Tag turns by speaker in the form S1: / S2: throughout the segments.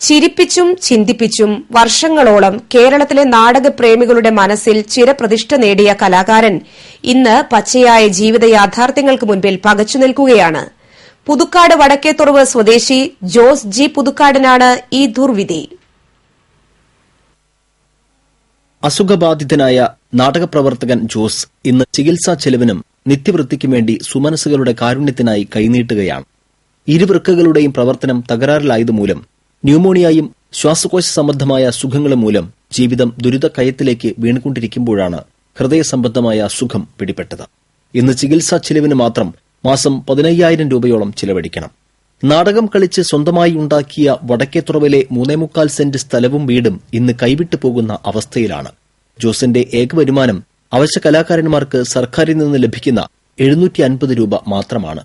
S1: ചിരിപ്പിച്ചും ചിന്തിപ്പിച്ചും വർഷങ്ങളോളം കേരളത്തിലെ നാടകപ്രേമികളുടെ മനസ്സിൽ ചിരപ്രതിഷ്ഠ നേടിയ കലാകാരൻ ഇന്ന് പച്ചയായ ജീവിത യാഥാർത്ഥ്യങ്ങൾക്ക് മുൻപിൽ പകച്ചു നിൽക്കുകയാണ്. പുതുക്കാട് വടക്കേത്തുറവ് സ്വദേശി ജോസ് ജി പുതുക്കാടിനാണ് ഈ ദുർവിധി.
S2: അസുഖബാധിതനായ നാടകപ്രവർത്തകൻ ജോസ് ഇന്ന് ചികിത്സാ ചെലവിനും നിത്യവൃത്തിക്കും വേണ്ടി സുമനസുകളുടെ കാരുണ്യത്തിനായി കൈനീട്ടുകയാണ്. ഇരുവൃക്കകളുടെയും പ്രവർത്തനം തകരാറിലായതുമൂലം ന്യൂമോണിയയും ശ്വാസകോശ സംബന്ധമായ അസുഖങ്ങളും മൂലം ജീവിതം ദുരിതക്കയത്തിലേക്ക് വീണുകൊണ്ടിരിക്കുമ്പോഴാണ് ഹൃദയ സംബന്ധമായ അസുഖം പിടിപെട്ടത്. ഇന്ന് ചികിത്സാ ചെലവിന് മാത്രം മാസം പതിനയ്യായിരം രൂപയോളം ചിലവഴിക്കണം. നാടകം കളിച്ച് സ്വന്തമായി ഉണ്ടാക്കിയ വടക്കേത്തുറവിലെ മൂന്നേമുക്കാൽ സെന്റ് സ്ഥലവും വീടും ഇന്ന് കൈവിട്ടു പോകുന്ന അവസ്ഥയിലാണ്. ജോസിന്റെ ഏക വരുമാനം അവശ്യ കലാകാരന്മാർക്ക് സർക്കാരിൽ നിന്ന് ലഭിക്കുന്ന എഴുന്നൂറ്റി അൻപത് രൂപ മാത്രമാണ്.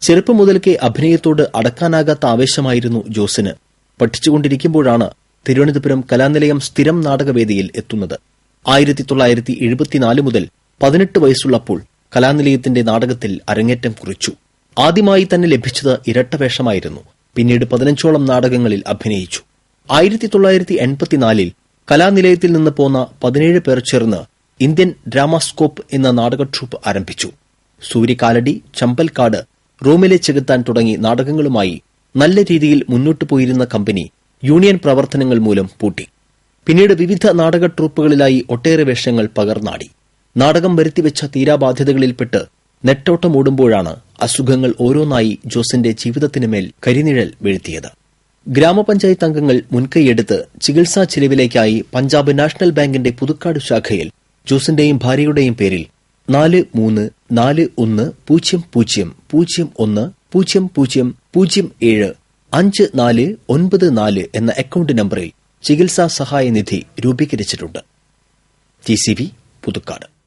S2: ചെറുപ്പം മുതൽക്കേ അഭിനയത്തോട് അടക്കാനാകാത്ത ആവേശമായിരുന്നു ജോസിന് പഠിച്ചുകൊണ്ടിരിക്കുമ്പോഴാണ് തിരുവനന്തപുരം കലാനിലയം സ്ഥിരം നാടകവേദിയിൽ എത്തുന്നത്. ആയിരത്തി തൊള്ളായിരത്തി എഴുപത്തിനാല് മുതൽ പതിനെട്ട് വയസ്സുള്ളപ്പോൾ കലാനിലയത്തിന്റെ നാടകത്തിൽ അരങ്ങേറ്റം കുറിച്ചു. ആദ്യമായി തന്നെ ലഭിച്ചത് ഇരട്ടവേഷമായിരുന്നു പിന്നീട് പതിനഞ്ചോളം നാടകങ്ങളിൽ അഭിനയിച്ചു. ആയിരത്തി തൊള്ളായിരത്തി എൺപത്തിനാലിൽ കലാനിലയത്തിൽ നിന്ന് പോന്ന പതിനേഴ് പേർ ചേർന്ന് ഇന്ത്യൻ ഡ്രാമാസ്കോപ്പ് എന്ന നാടക ട്രൂപ്പ് ആരംഭിച്ചു. സൂര്യകാലടി ചമ്പൽക്കാട് റോമിലെ ചെകുത്താൻ തുടങ്ങി നാടകങ്ങളുമായി നല്ല രീതിയിൽ മുന്നോട്ടു പോയിരുന്ന കമ്പനി യൂണിയൻ പ്രവർത്തനങ്ങൾ മൂലം പൂട്ടി. പിന്നീട് വിവിധ നാടക ട്രൂപ്പുകളിലായി ഒട്ടേറെ വേഷങ്ങൾ പകർന്നാടി. നാടകം വരുത്തിവെച്ച തീരാബാധ്യതകളിൽപ്പെട്ട് നെട്ടോട്ടം ഓടുമ്പോഴാണ് അസുഖങ്ങൾ ഓരോന്നായി ജോസിന്റെ ജീവിതത്തിന് മേൽ കരിനിഴൽ വീഴ്ത്തിയത്. ഗ്രാമപഞ്ചായത്ത് അംഗങ്ങൾ മുൻകൈയെടുത്ത് ചികിത്സാ ചിലവിലേക്കായി പഞ്ചാബ് നാഷണൽ ബാങ്കിന്റെ പുതുക്കാട് ശാഖയിൽ ജോസിന്റെയും ഭാര്യയുടെയും പേരിൽ നാല് മൂന്ന് നാല് ഒന്ന് പൂജ്യം പൂജ്യം പൂജ്യം ഒന്ന് പൂജ്യം പൂജ്യം പൂജ്യം ഏഴ് അഞ്ച് നാല് ഒൻപത് നാല് എന്ന അക്കൌണ്ട് നമ്പറിൽ ചികിത്സാ സഹായ നിധി രൂപീകരിച്ചിട്ടുണ്ട്. T C V Puthukkad.